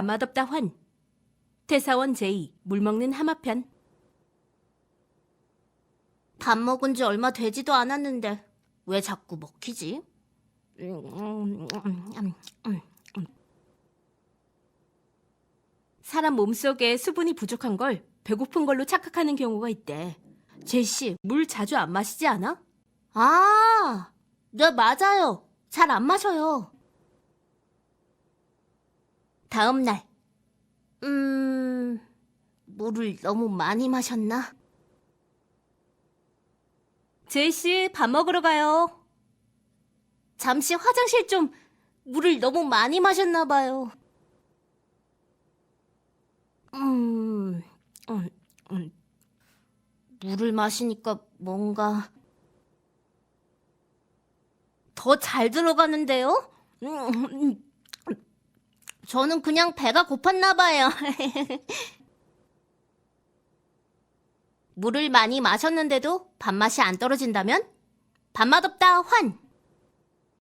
밥맛 없다 환. 퇴사원 제이, 물 먹는 하마편. 밥 먹은 지 얼마 되지도 않았는데 왜 자꾸 먹히지? 음, 음, 음, 음. 사람 몸속에 수분이 부족한 걸 배고픈 걸로 착각하는 경우가 있대. 제시, 물 자주 안 마시지 않아? 아, 네 맞아요. 잘 안 마셔요. 다음 날, 음, 물을 너무 많이 마셨나? 제시, 밥 먹으러 가요. 잠시 화장실 좀 물을 너무 많이 마셨나 봐요. 음, 음, 음. 물을 마시니까 뭔가 더 잘 들어가는데요? 음, 음. 저는 그냥 배가 고팠나 봐요. 물을 많이 마셨는데도 밥맛이 안 떨어진다면 밥맛 없다 환.